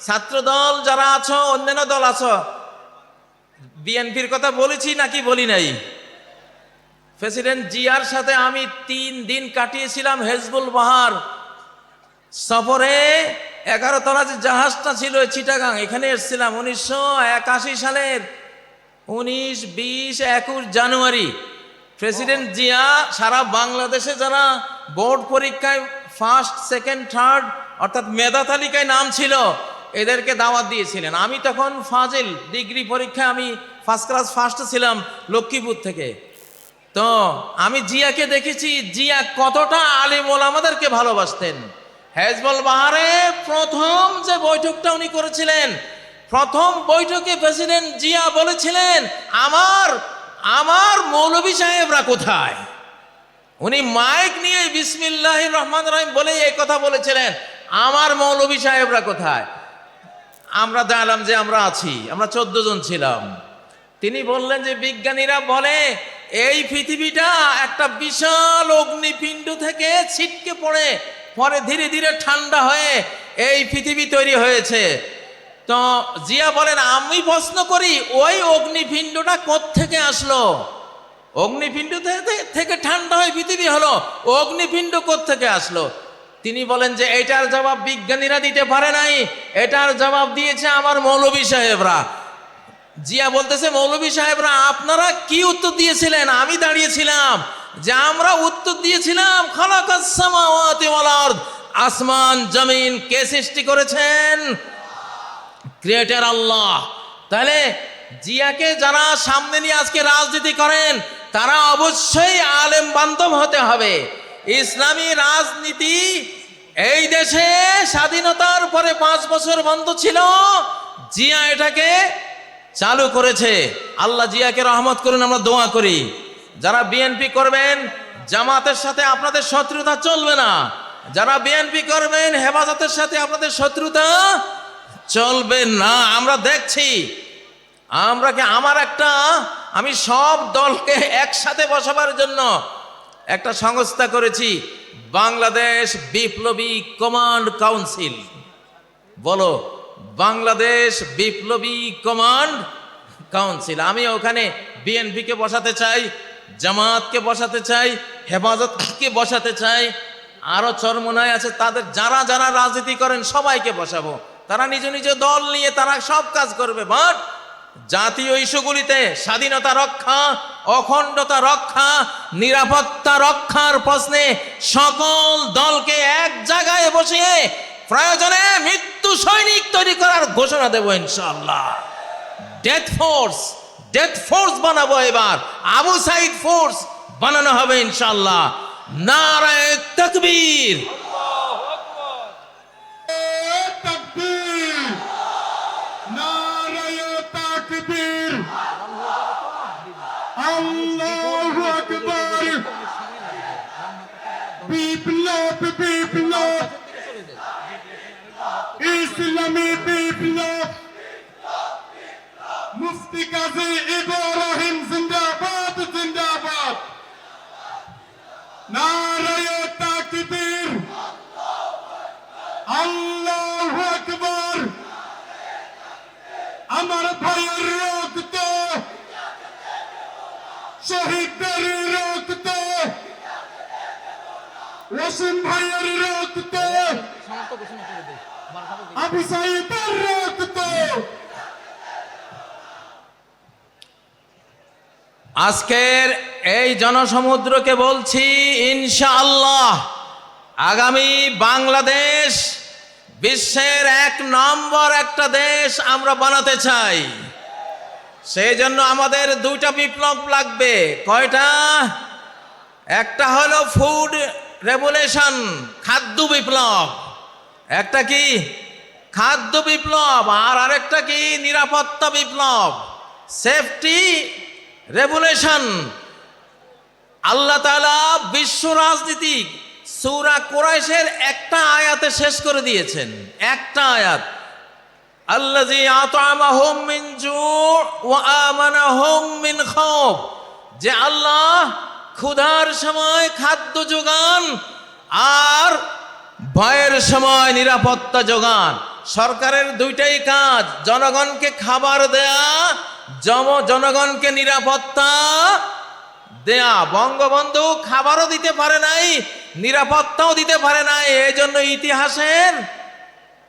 ছাত্র দল যারা আছো, অন্যান্য দল আছো, বিএনপির কথা বলেছি নাকি বলি নাই? প্রেসিডেন্ট জিয়ার সাথে আমি তিন দিন কাটিয়েছিলাম হেজবুল বাহার সফরে। এগারো তলা যে জাহাজটা ছিল চিটাগাং, এখানে এসেছিলাম উনিশশো একাশি সালের উনিশ, বিশ, একুশ জানুয়ারি। প্রেসিডেন্ট জিয়া সারা বাংলাদেশে যারা বোর্ড পরীক্ষায় ফার্স্ট সেকেন্ড থার্ড অর্থাৎ মেধা তালিকায় নাম ছিল এদেরকে দাওয়াত দিয়েছিলেন। আমি তখন ফাজিল, ডিগ্রি পরীক্ষায় আমি ফার্স্ট ক্লাস ফার্স্ট ছিলাম লক্ষ্মীপুর থেকে। তো আমি জিয়াকে দেখেছি, জিয়া কতটা আলিম ওলামাদেরকে ভালোবাসতেন। হেজবল বাহারে প্রথম যে বৈঠকটা উনি করেছিলেন, প্রথম বৈঠকে প্রেসিডেন্ট জিয়া বলেছিলেন, আমার আমার মৌলভী সাহেবরা কোথায়? উনি মাইক নিয়ে বিসমিল্লাহ রহমান রহিম বলে এই কথা বলেছিলেন, আমার মৌলভী সাহেবরা কোথায়? আমরা জানলাম যে আমরা আছি, আমরা চোদ্দ জন ছিলাম। তিনি বললেন যে বিজ্ঞানীরা বলে, এই পৃথিবীটা একটা বিশাল অগ্নিপিণ্ড থেকে ছিটকে পড়ে, পরে ধীরে ধীরে ঠান্ডা হয়ে এই পৃথিবী তৈরি হয়েছে। তো জিয়া বলেন, আমি প্রশ্ন করি, ওই অগ্নিপিণ্ডটা থেকে আসলো? অগ্নিপিণ্ড থেকে- থেকে ঠান্ডা হয়ে পৃথিবী হলো, অগ্নিপিণ্ড থেকে আসলো? তিনি বলেন যে এটার জবাব বিজ্ঞানীরা দিতে পারে নাই। এটার জবাব দিয়েছে আমার মৌলভী সাহেবরা। জিয়া বলতেছে, মৌলভী সাহেবরা, আপনারা কি উত্তর দিয়েছিলেন? আমি দাঁড়িয়েছিলাম যে আমরা উত্তর দিয়েছিলাম আসমান, জমিন, কে সৃষ্টি করেছেন? ক্রিয়েটার আল্লাহ। তাহলে জিয়াকে যারা সামনে নিয়ে আজকে রাজনীতি করেন, তারা অবশ্যই আলেম বান্ধব হতে হবে। ইসলামী রাজনীতি এই দেশে স্বাধীনতার পরে পাঁচ বছর বন্ধ ছিল। জিয়া এটাকে চালু করেছে। আল্লাহ জিয়াকে রহমত করুন, আমরা দোয়া করি। যারা বিএনপি করবেন, জামাতের সাথে আপনাদের শত্রুতা চলবে না। যারা বিএনপি করবেন, হেফাজতের সাথে আপনাদের শত্রুতা চলবে না। আমরা দেখছি, আমরা কি আমার একটা, আমি সব দলকে একসাথে বসাবার জন্য একটা সংস্থা করেছি। বাংলাদেশ বিপ্লবী কমান্ড কাউন্সিল। বলো, বাংলাদেশ বিপ্লবী কমান্ড কাউন্সিল। আমি ওখানে বিএনপিকে বসাতে চাই জামাতকে বসাতে চাই, হেফাজতকে বসাতে চাই, আরও চরমনায় আছে, তাদের যারা যারা রাজনীতি করেন সবাইকে বসাবো। তারা নিজ নিজ দল নিয়ে তারা সব কাজ করবে, বাট জাতীয় ইস্যুগুলিতে স্বাধীনতা রক্ষা অখণ্ডতা রক্ষা, নিরাপত্তা রক্ষার প্রশ্নে সকল দলকে এক জায়গায় বসিয়ে প্রয়োজনে মৃত্যু সৈনিক তৈরি করার ঘোষণা দেব ইনশাল্লাহ ডেথ ফোর্স ডেথ ফোর্স বানাবো এবার। আবু সাইড ফোর্স বানানো হবে ইনশাল্লাহ নারায় তকবীর। আল্লাহু আকবার। বিপ্লব বিপ্লব। ইসলামী বিপ্লব। মুফতি কাজী ইব্রাহিম জিন্দাবাদ জিন্দাবাদ। নারায়ে তাকবীর। আল্লাহু আকবার। আমার ভাইয়ের শহীদদের রক্ত ভাইয়ের রক্ত আবু সাইদের রক্ত। আজকের এই জনসমুদ্রকে বলছি, ইনশাআল্লাহ, আগামী বাংলাদেশ বিশ্বের এক নম্বর একটা দেশ আমরা বানাতে চাই। সেই জন্য আমাদের দুইটা বিপ্লব লাগবে। কয়টা? একটা হলো ফুড রেভুলেশন খাদ্য বিপ্লব। একটা কি? খাদ্য বিপ্লব আর আরেকটা কি? নিরাপত্তা বিপ্লব। সেফটি রেভুলেশন আল্লাহ তাআলা বিশ্ব রাজনীতি সূরা কোরাইশের একটা আয়াতে শেষ করে দিয়েছেন। একটা আয়াত। আল্লাযী আত'আমাহুম মিন জু' ওয়া আমানাহুম মিন খাউফ। যে আল্লাহ ক্ষুধার সময় খাদ্য যোগান আর ভয়ের সময় নিরাপত্তা যোগান। সরকারের দুইটাই কাজ, জনগণকে খাবার দেয়া, জম জনগণকে নিরাপত্তা দেয়া। বঙ্গবন্ধু খাবারও দিতে পারে নাই, নিরাপত্তাও দিতে পারে নাই এই জন্য ইতিহাসের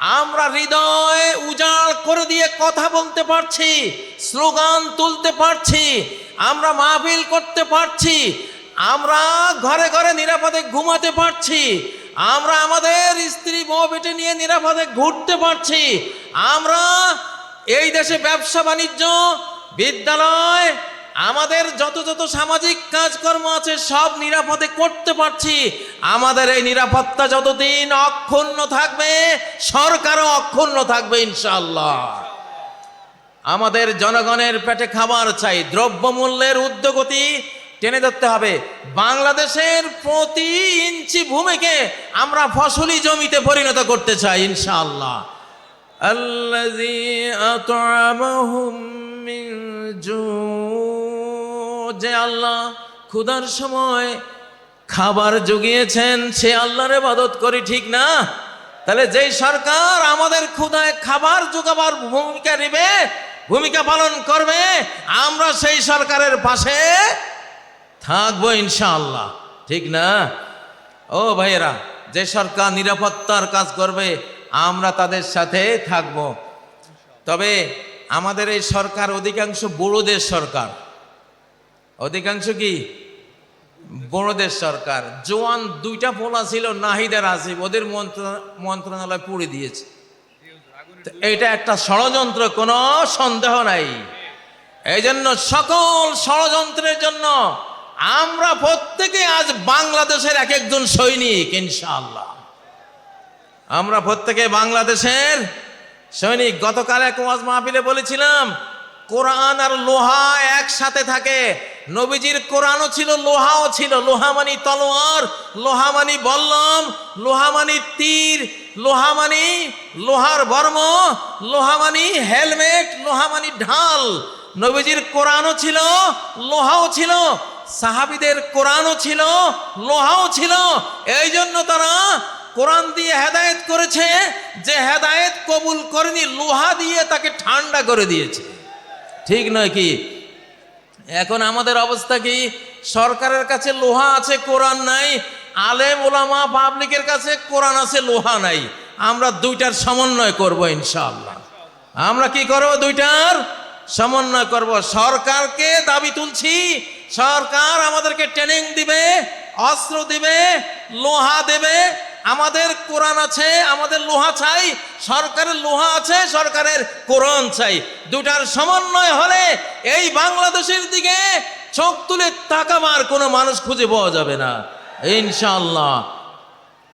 আমরা হৃদয় উজাড় করে দিয়ে কথা বলতে পারছি, স্লোগান তুলতে পারছি, আমরা মাহফিল করতে পারছি, আমরা ঘরে ঘরে নিরাপদে ঘুমাতে পারছি, আমরা আমাদের স্ত্রী বউ বেটে নিয়ে নিরাপদে ঘুরতে পারছি, আমরা এই দেশে ব্যবসা বাণিজ্য, বিদ্যালয়, আমাদের যত যত সামাজিক কাজকর্ম আছে সব নিরাপদে করতে পারছি আমাদের এই নিরাপত্তা যতদিন অক্ষুণ্ণ থাকবে, সরকারও অক্ষুণ্ণ থাকবে ইনশাল্লাহ আমাদের জনগণের পেটে খাবার চাই দ্রব্য মূল্যের উদ্যোগতি টেনে ধরতে হবে। বাংলাদেশের প্রতি ইঞ্চি ভূমিকে আমরা ফসলি জমিতে পরিণত করতে চাই ইনশাল্লাহ যে আল্লাহ ক্ষুদার সময় খাবার জুগিয়েছেন, সে আল্লাহর ইবাদত করি ঠিক না? তাহলে যেই সরকার আমাদের ক্ষুধায় খাবার যোগাবার ভূমিকা নেবে, ভূমিকা পালন করবে, আমরা সেই সরকারের পাশে থাকব ইনশাআল্লাহ। ঠিক না? ও ভাইয়েরা, যে সরকার নিরাপত্তার কাজ করবে, আমরা তাদের সাথে থাকব। তবে আমাদের এই সরকার অধিকাংশ বড়দের সরকার। অধিকাংশ কি? বড়দের সরকার। জোয়ান দুইটা পোলা ছিল নাহিদের আসিফ, ওদের মন্ত্র- মন্ত্রণালয় পুড়ে দিয়েছে। এটা একটা ষড়যন্ত্র, কোনো সন্দেহ নাই। এই জন্য সকল ষড়যন্ত্রের জন্য আমরা প্রত্যেকে আজ বাংলাদেশের এক একজন সৈনিক, ইনশাআল্লাহ। আমরা প্রত্যেকে বাংলাদেশের সৈনিক। গতকাল এক ওয়াজ মাহফিলে বলেছিলাম কোরআন আর লোহা একসাথে থাকে। নবীজির কোরআনও ছিল, লোহাও ছিল। লোহা মানি তলোয়ার, লোহা মানি বল্লম, লোহা মানি তীর, লোহা মানি লোহার বর্ম, লোহা মানি হেলমেট, লোহা মানি ঢাল। নবীজির কোরআনও ছিল, লোহাও ছিল। সাহাবিদের কোরআনও ছিল, লোহাও ছিল। এই জন্য তারা কোরআন দিয়ে হেদায়েত করেছে। যে হেদায়েত কবুল করেনি, লোহা দিয়ে তাকে ঠান্ডা করে দিয়েছে। ঠিক নয় কি? এখন আমাদের অবস্থা কি? সরকারের কাছে লোহা আছে, কোরআন নাই। আলেম ওলামা পাবলিকের কাছে কোরআন আছে, লোহা নাই। আমরা দুইটার সমন্বয় করব ইনশাআল্লাহ। আমরা কি করব দুইটার? সমন্বয় করব। সরকারকে দাবি তুলছি, সরকার আমাদেরকে ট্রেনিং দিবে, অস্ত্র দিবে, লোহা দেবে আমাদের কোরআন আছে, আমাদের লোহা চাই, সরকারের লোহা আছে, সরকারের কোরআন চাই। দুটার সমন্বয় হলে এই বাংলাদেশের দিকে চোখ তুলে তাকাবার কোনো মানুষ খুঁজে পাওয়া যাবে না। ইনশাআল্লাহ।